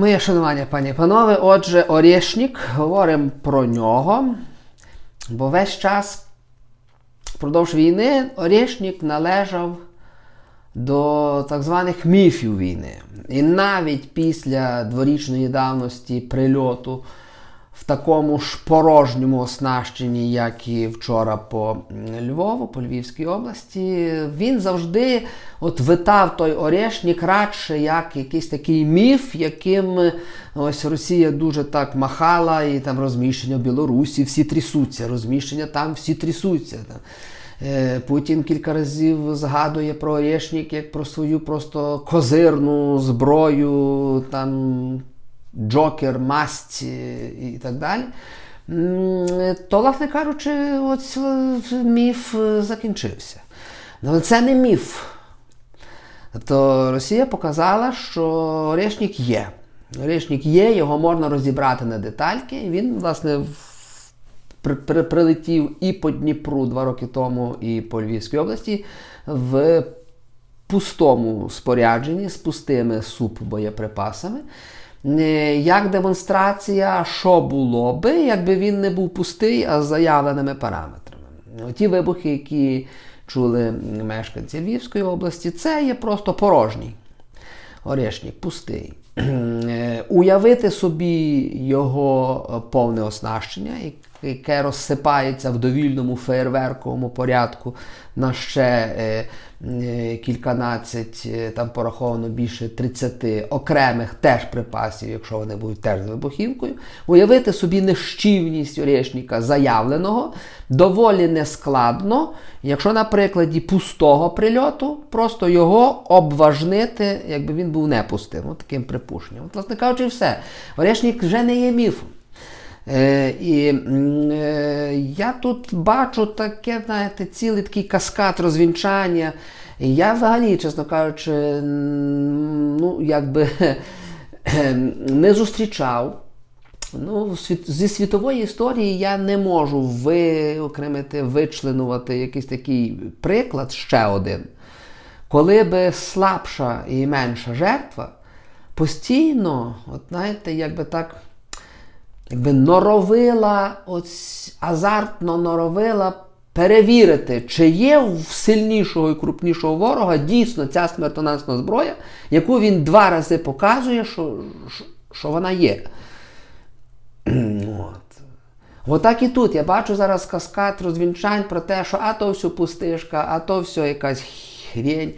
Моє шанування, пані і панове. Отже, Орєшнік, говоримо про нього, бо весь час впродовж війни Орєшнік належав до так званих міфів війни. І навіть після дворічної давності прильоту в такому ж порожньому оснащенні, як і вчора по Львову, по Львівській області, він завжди от витав той Орешнік радше як якийсь такий міф, яким е, ось Росія дуже так махала, і там розміщення в Білорусі, всі трясуться, розміщення там всі трясуться. Там. Е, Путін кілька разів згадує про Орешнік як про свою просто козирну зброю, там Джокер, масть е, і так далі. То, власне кажучи, ось е, міф е, закінчився. Але це не міф. Тобто Росія показала, що Орешнік є. Орешнік є, його можна розібрати на детальки. Він, власне, при, при- прилетів і по Дніпру два роки тому, і по Львівській області в пустому спорядженні з пустими суп боєприпасами. Як демонстрація, що було би, якби він не був пустий, а з заявленими параметрами. Ті вибухи, які чули мешканці Львівської області, це є просто порожній. Орешник пустий. Е, Уявити собі його повне оснащення, яке розсипається в довільному феєрверковому порядку на ще е, е, кільканадцять, е, там пораховано більше 30 окремих теж припасів, якщо вони будуть теж з вибухівкою. Уявити собі нещівність Орешника заявленого доволі нескладно, якщо на прикладі пустого прильоту просто його обважнити, якби він був не пустим. От таким припущенням. От, власне кажучи, все. Орешник вже не є міфом. Е, і е, я тут бачу таке, знаєте, цілий такий каскад розвінчання. Я взагалі, чесно кажучи, ну, якби не зустрічав. Ну, зі світової історії я не можу виокремити, вичленувати якийсь такий приклад ще один, коли би слабша і менша жертва постійно, от знаєте, якби так, якби норовила, ось азартно норовила перевірити, чи є в сильнішого і крупнішого ворога дійсно ця смертоносна зброя, яку він два рази показує, що, що, вона є. От. Отак і тут. Я бачу зараз каскад розвінчань про те, що а то все пустишка, а то все якась хрень,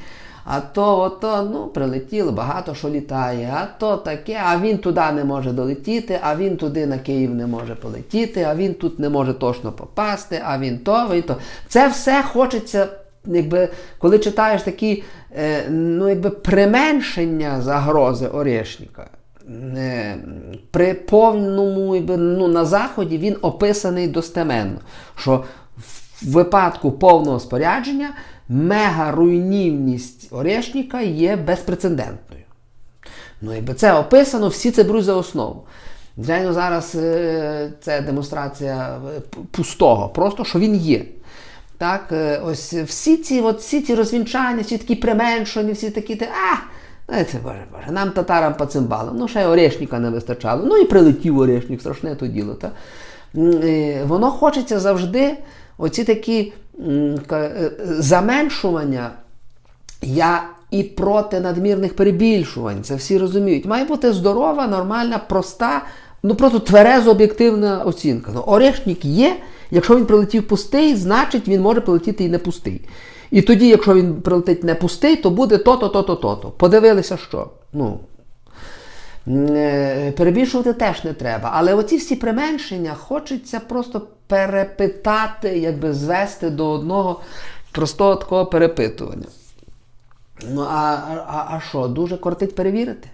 а то ото, ну, прилетіло, багато що літає, а то таке, а він туди не може долетіти, а він туди на Київ не може полетіти, а він тут не може точно попасти, а він то, він то. Це все хочеться. Якби, коли читаєш такі е, ну, якби, применшення загрози Орешника, е, при повному ну, на заході він описаний достеменно, що в випадку повного спорядження мегаруйнівність Орешника є безпрецедентною. Ну, якби це описано, всі це беруть за основу. Звичайно, зараз е, це демонстрація е, пустого, просто що він є. Так, е, ось всі ці, от, всі ці розвінчання, всі такі применшені, всі такі, а, знаєте, боже, боже, нам татарам по цимбалам, ну ще й Орешника не вистачало. Ну і прилетів Орешник, страшне то діло. Та? Воно хочеться завжди, оці такі заменшування я і проти надмірних перебільшувань, це всі розуміють. Має бути здорова, нормальна, проста, ну просто тверезо об'єктивна оцінка. Ну, Орешник є, якщо він прилетів пустий, значить він може прилетіти і не пустий. І тоді, якщо він прилетить не пустий, то буде то-то, то-то, то-то. Подивилися, що. Ну, Е, Перебільшувати теж не треба. Але оці всі применшення хочеться просто перепитати, якби звести до одного простого такого перепитування. Ну, а, а, а що, дуже кортить перевірити?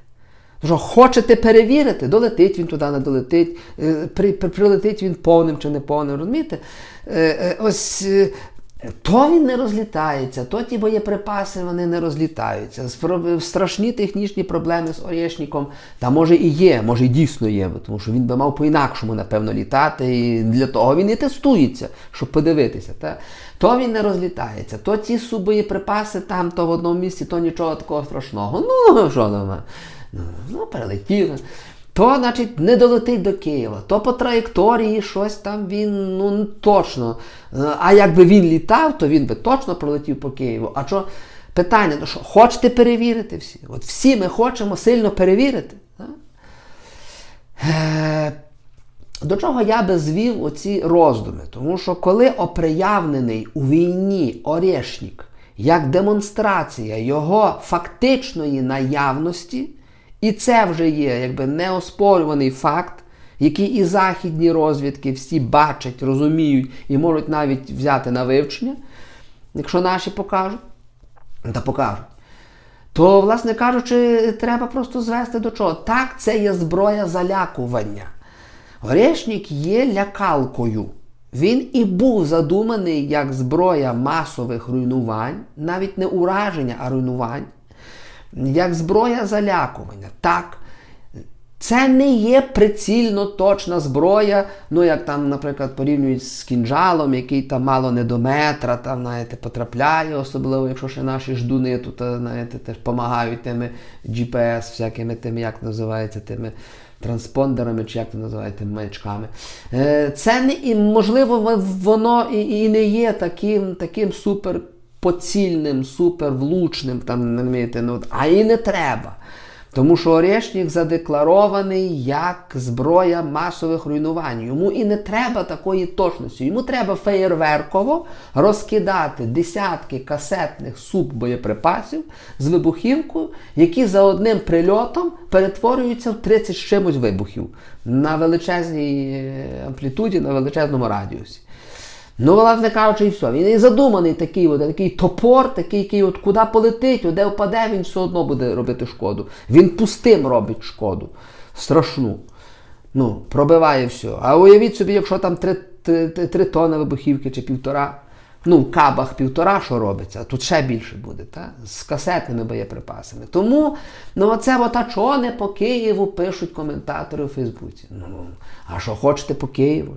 Що хочете перевірити, долетить він туди, не долетить, е, при, при, прилетить він повним чи не повним, розумієте? Е, е, ось е, то він не розлітається, то ті боєприпаси вони не розлітаються. Страшні технічні проблеми з Орешником, та може і є, може і дійсно є, тому що він би мав по-інакшому, напевно, літати, і для того він і тестується, щоб подивитися. Та? То він не розлітається, то ті субоєприпаси там, то в одному місці, то нічого такого страшного. Ну, що там. Ну, ну перелетіло. То, значить, не долетить до Києва, то по траєкторії щось там він ну точно. Е, А якби він літав, то він би точно пролетів по Києву. А що питання, ну що, хочете перевірити всі? От всі ми хочемо сильно перевірити. Е, До чого я би звів оці роздуми? Тому що коли оприявнений у війні Орешнік як демонстрація його фактичної наявності, і це вже є якби неоспорюваний факт, який і західні розвідки всі бачать, розуміють і можуть навіть взяти на вивчення, якщо наші покажуть, та покажуть. То, власне кажучи, треба просто звести до чого. Так, це є зброя залякування. Орешник є лякалкою. Він і був задуманий як зброя масових руйнувань, навіть не ураження, а руйнувань, як зброя залякування. Так, це не є прицільно точна зброя, ну як там, наприклад, порівнюють з кінжалом, який там мало не до метра, там, знаєте, потрапляє, особливо, якщо ще наші ждуни тут, е, знаєте, теж допомагають тими GPS, всякими тими, як називається, тими транспондерами, чи як то називаєте, маячками. Е, Це не можливо воно і, і не є таким, таким супер поцільним, супер влучним, там, розумієте, ну, а і не треба. Тому що Орешник задекларований як зброя масових руйнувань. Йому і не треба такої точності. Йому треба феєрверково розкидати десятки касетних суббоєприпасів з вибухівкою, які за одним прильотом перетворюються в 30 з чимось вибухів на величезній е, амплітуді, на величезному радіусі. Ну, власне кажучи, і все. Він і задуманий такий, от, такий топор, такий, який от куди полетить, де впаде, він все одно буде робити шкоду. Він пустим робить шкоду. Страшну. Ну, пробиває все. А уявіть собі, якщо там три, три, три, три тони вибухівки чи півтора, ну, кабах півтора, що робиться, тут ще більше буде, та? з касетними боєприпасами. Тому, ну, оце от, чого не по Києву пишуть коментатори у Фейсбуці. Ну, а що хочете по Києву?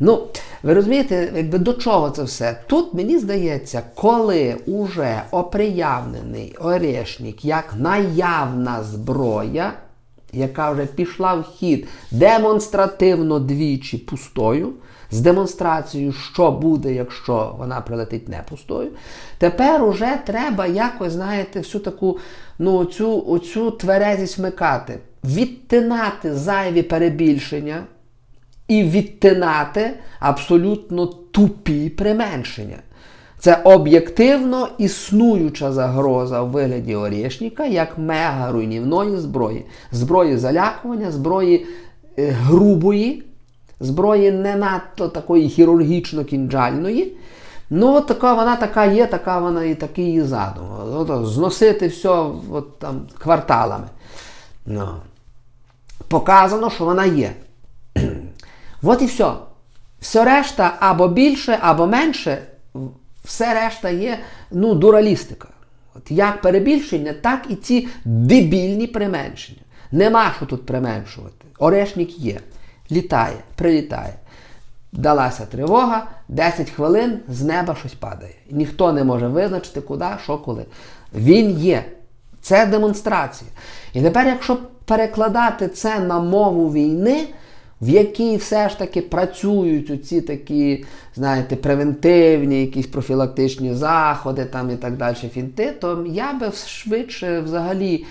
Ну, ви розумієте, якби до чого це все? Тут мені здається, коли уже оприявнений Орешник як наявна зброя, яка вже пішла в хід демонстративно двічі пустою, з демонстрацією, що буде, якщо вона прилетить не пустою. Тепер уже треба якось, знаєте, всю таку ну, оцю, оцю тверезість вмикати, відтинати зайві перебільшення і відтинати абсолютно тупі применшення. Це об'єктивно існуюча загроза у вигляді Орешника як мегаруйнівної зброї. Зброї залякування, зброї е, грубої, зброї не надто такої хірургічно-кінджальної. Ну, от така вона така є, така вона і такий її задум. От, зносити все от, там, кварталами. Ну. Показано, що вона є. От і все. Все решта або більше, або менше, все решта є ну, дуралістика. От як перебільшення, так і ці дебільні применшення. Нема що тут применшувати. Орешник є. Літає, прилітає. Далася тривога, 10 хвилин з неба щось падає. Ніхто не може визначити, куди, що, коли. Він є. Це демонстрація. І тепер, якщо перекладати це на мову війни, в якій все ж таки працюють оці такі, знаєте, превентивні, якісь профілактичні заходи там і так далі, фінти, то я би швидше взагалі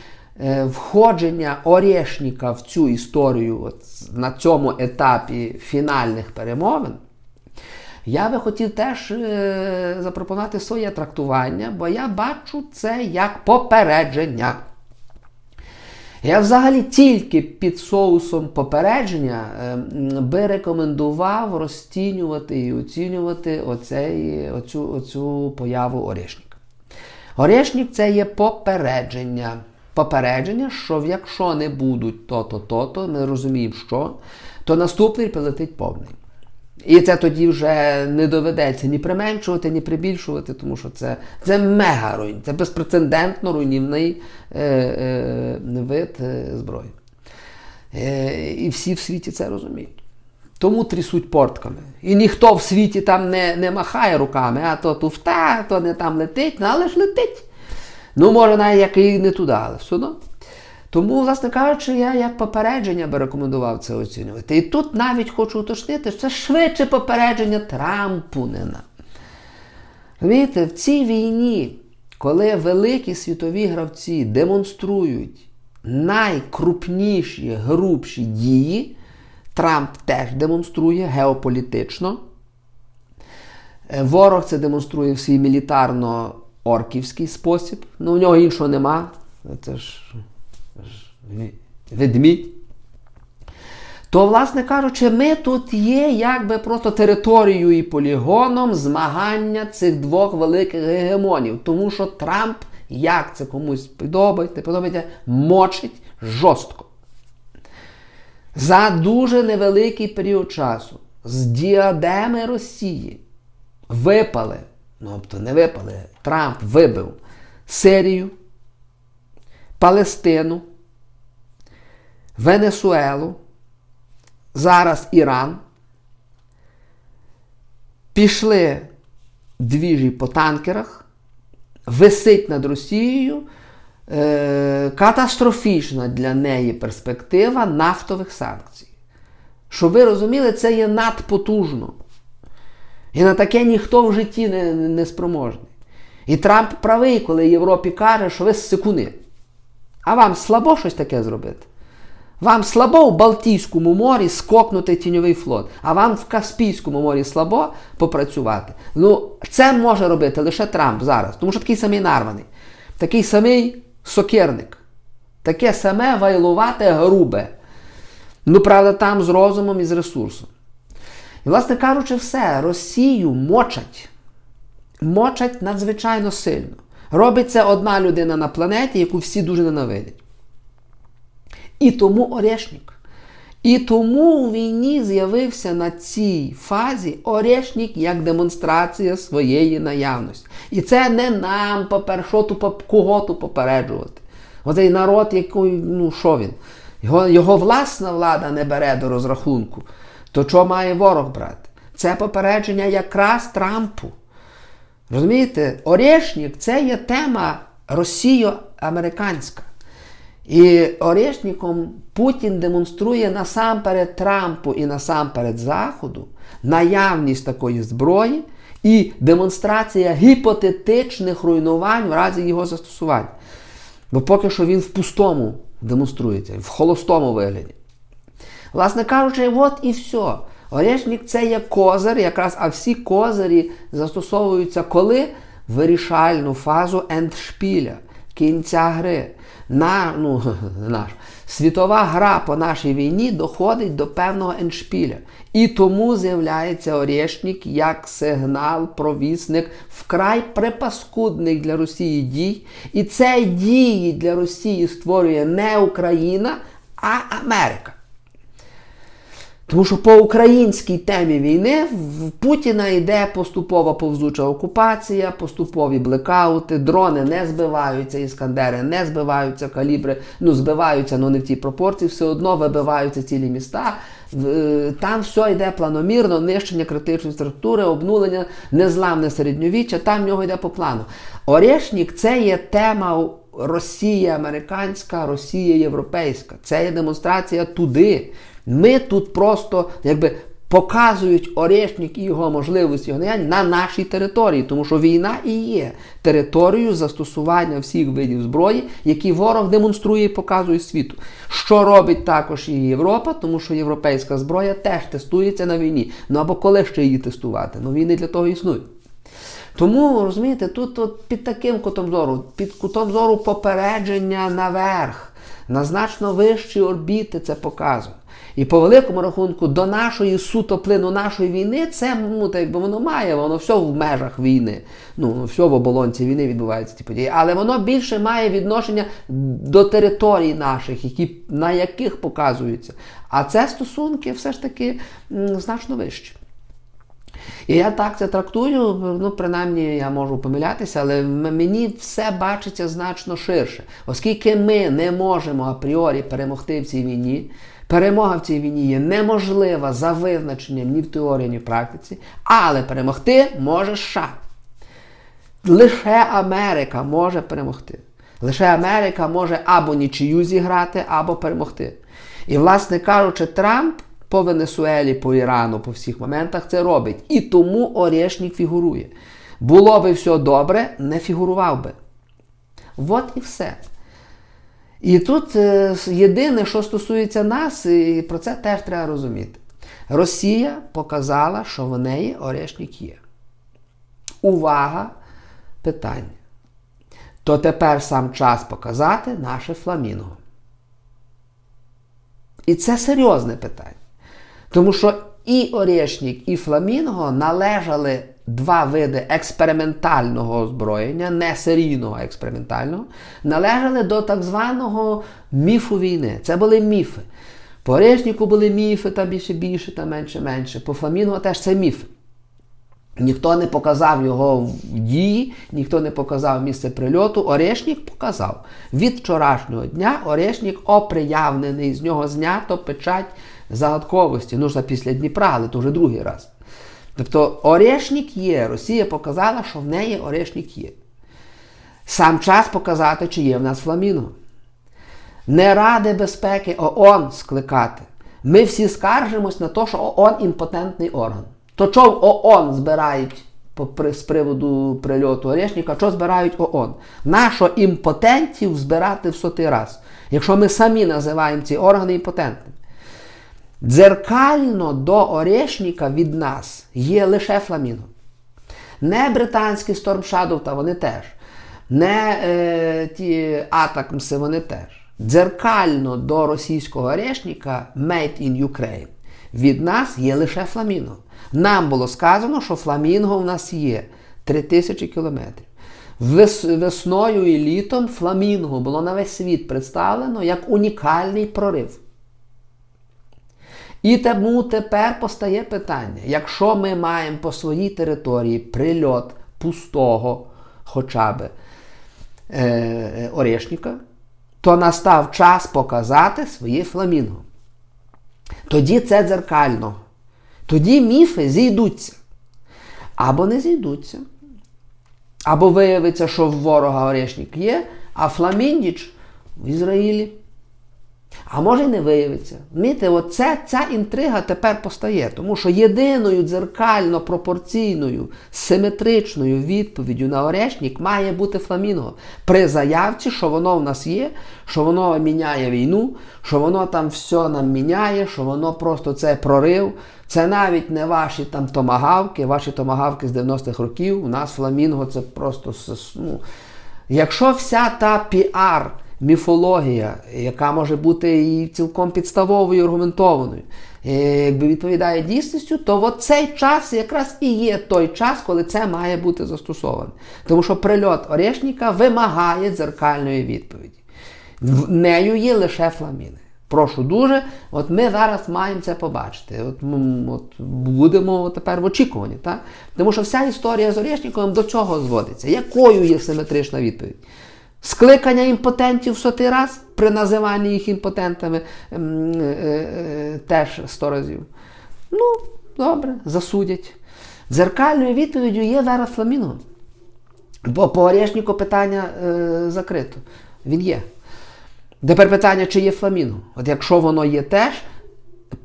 е, входження Орешника в цю історію от, на цьому етапі фінальних перемовин. Я би хотів теж е, запропонувати своє трактування, бо я бачу це як попередження. Я взагалі тільки під соусом попередження е, би рекомендував розцінювати і оцінювати оцей, оцю, оцю появу Орешника. Орешник це є попередження. Попередження, що якщо не будуть то-то, то-то, ми розуміємо, що, то наступний прилетить повний. І це тоді вже не доведеться ні применшувати, ні прибільшувати, тому що це, це мега руйн, це безпрецедентно руйнівний е, е, вид е, зброї. Е, і всі в світі це розуміють. Тому трясуть портками. І ніхто в світі там не, не махає руками, а то туфта, то не там летить, ну, але ж летить. Ну, може, навіть як і не туди, але все одно. Тому, власне кажучи, я як попередження би рекомендував це оцінювати. І тут навіть хочу уточнити, що це швидше попередження Трампу не. Розумієте, в цій війні, коли великі світові гравці демонструють найкрупніші, грубші дії, Трамп теж демонструє геополітично. Е, Ворог це демонструє в свій мілітарно-орківський спосіб. Ну, в нього іншого нема. Це ж, ведмідь. То, власне кажучи, ми тут є якби просто територією і полігоном змагання цих двох великих гегемонів. Тому що Трамп, як це комусь подобається, подобається, мочить жорстко. За дуже невеликий період часу з діадеми Росії випали, ну тобто не випали, Трамп вибив Сирію, Палестину, Венесуелу, зараз Іран. Пішли двіжі по танкерах, висить над Росією е, катастрофічна для неї перспектива нафтових санкцій. Щоб ви розуміли, це є надпотужно. І на таке ніхто в житті не, не спроможний. І Трамп правий, коли Європі каже, що ви секуни. А вам слабо щось таке зробити? Вам слабо в Балтійському морі скокнути тіньовий флот, а вам в Каспійському морі слабо попрацювати. Ну, це може робити лише Трамп зараз, тому що такий самий нарваний, такий самий сокирник, таке саме вайлувате грубе. Ну, правда, там з розумом і з ресурсом. І, власне кажучи, все, Росію мочать. Мочать надзвичайно сильно. Робить це одна людина на планеті, яку всі дуже ненавидять. І тому Орешник. І тому у війні з'явився на цій фазі Орешник як демонстрація своєї наявності. І це не нам, попер, що ту, кого ту попереджувати. Оцей народ, який, ну що він? Його, його власна влада не бере до розрахунку. То що має ворог брати? Це попередження якраз Трампу. Розумієте, Орешник це є тема російсько-американська. І Орешником Путін демонструє насамперед Трампу і насамперед Заходу наявність такої зброї і демонстрація гіпотетичних руйнувань в разі його застосування. Бо поки що він в пустому демонструється, в холостому вигляді. Власне кажучи, от і все. Орешник це є козир, якраз, а всі козирі застосовуються коли? Вирішальну фазу ендшпіля, кінця гри. На, ну, наш, світова гра по нашій війні доходить до певного ендшпіля. І тому з'являється Орешник як сигнал, провісник вкрай припаскудних для Росії дій. І це дії для Росії створює не Україна, а Америка. Тому що по українській темі війни в Путіна йде поступова повзуча окупація, поступові блекаути, дрони не збиваються, іскандери не збиваються, калібри ну збиваються, але не в тій пропорції, все одно вибиваються цілі міста. Там все йде планомірно, нищення критичної структури, обнулення, незламне середньовіччя, там в нього йде по плану. Орешник це є тема Росія американська, Росія європейська. Це є демонстрація туди. Ми тут просто якби показують Орешник і його можливості на нашій території, тому що війна і є територією застосування всіх видів зброї, які ворог демонструє і показує світу. Що робить також і Європа, тому що європейська зброя теж тестується на війні. Ну або коли ще її тестувати? Ну війни для того існують. Тому розумієте, тут от під таким кутом зору, під кутом зору попередження наверх, на значно вищі орбіти це показує. І по великому рахунку до нашої суто плину нашої війни це ну, так, якби воно має, воно все в межах війни. Ну, все в оболонці війни відбуваються ці події. Але воно більше має відношення до територій наших, які, на яких показуються. А це стосунки все ж таки значно вищі. І я так це трактую, ну принаймні я можу помилятися, але мені все бачиться значно ширше. Оскільки ми не можемо апріорі перемогти в цій війні, перемога в цій війні є неможлива за визначенням ні в теорії, ні в практиці, але перемогти може США. Лише Америка може перемогти. Лише Америка може або нічию зіграти, або перемогти. І, власне кажучи, Трамп по Венесуелі, по Ірану, по всіх моментах це робить. І тому Орешник фігурує. Було би все добре, не фігурував би. От і все. І тут е, єдине, що стосується нас, і про це теж треба розуміти. Росія показала, що в неї Орешник є. Увага! Питання. То тепер сам час показати наше фламінго. І це серйозне питання. Тому що і Орешник, і Фламінго належали два види експериментального озброєння, не серійного а експериментального, належали до так званого міфу війни. Це були міфи. По Орешнику були міфи, там більше більше, там менше менше. По Фламінго теж це міфи. Ніхто не показав його в дії, ніхто не показав місце прильоту. Орешник показав. Від вчорашнього дня Орешник оприявнений, з нього знято печать загадковості. Ну, ж після Дніпра, але то вже другий раз. Тобто Орешник є. Росія показала, що в неї Орешник є. Сам час показати, чи є в нас фламінго. Не Ради безпеки ООН скликати. Ми всі скаржимось на те, що ООН імпотентний орган. То в ООН збирають з приводу прильоту Орешника, що збирають ООН? Нащо імпотентів збирати в сотий раз, якщо ми самі називаємо ці органи імпотентними? Дзеркально до Орешника від нас є лише Фламінго. Не британські Storm Shadow, та вони теж. Не е, ті Атакмси, вони теж. Дзеркально до російського Орешника Made in Ukraine. Від нас є лише Фламінго. Нам було сказано, що Фламінго в нас є 3000 кілометрів. Вес, весною і літом Фламінго було на весь світ представлено як унікальний прорив. І тому тепер постає питання: якщо ми маємо по своїй території прильот пустого хоча б е, Орешника, то настав час показати своє фламінго. Тоді це дзеркально. Тоді міфи зійдуться. Або не зійдуться. Або виявиться, що в ворога Орешник є, а Фламіндіч в Ізраїлі. А може й не виявиться. Міте, оце, ця інтрига тепер постає, тому що єдиною дзеркально пропорційною, симетричною відповіддю на Орешник має бути Фламінго. При заявці, що воно в нас є, що воно міняє війну, що воно там все нам міняє, що воно просто це прорив. Це навіть не ваші там томагавки, ваші томагавки з 90-х років. У нас Фламінго це просто. ну, Якщо вся та піар міфологія, яка може бути і цілком підставовою, аргументованою, якби відповідає дійсністю, то от цей час якраз і є той час, коли це має бути застосоване. Тому що прильот Орешника вимагає дзеркальної відповіді. В Нею є лише фламіни. Прошу дуже, от ми зараз маємо це побачити. От, от Будемо тепер в очікуванні. Так? Тому що вся історія з Орешником до чого зводиться? Якою є симетрична відповідь? Скликання імпотентів в сотий раз при називанні їх імпотентами е, е, теж сто разів. Ну, добре, засудять. Дзеркальною відповіддю є зараз Фламінго. Бо по Орешнику питання е, закрито. Він є. Тепер питання, чи є Фламінго. От якщо воно є теж,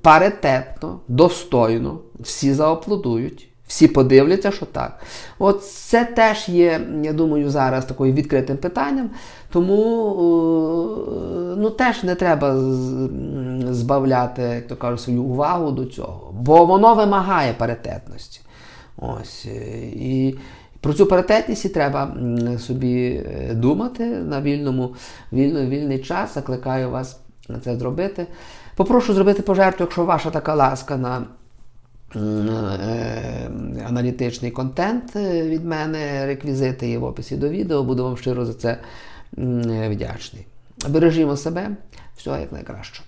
паритетно, достойно, всі зааплодують. Всі подивляться, що так. От це теж є, я думаю, зараз такою відкритим питанням. Тому ну, теж не треба збавляти, як то кажуть, свою увагу до цього. Бо воно вимагає паритетності. Ось. І про цю паритетність і треба собі е, думати на вільному, вільно, вільний час. Закликаю вас на це зробити. Попрошу зробити пожертву, якщо ваша така ласка на. Е, аналітичний контент е, від мене, реквізити є в описі до відео. Буду вам щиро за це вдячний. Бережімо себе, всього як найкраще.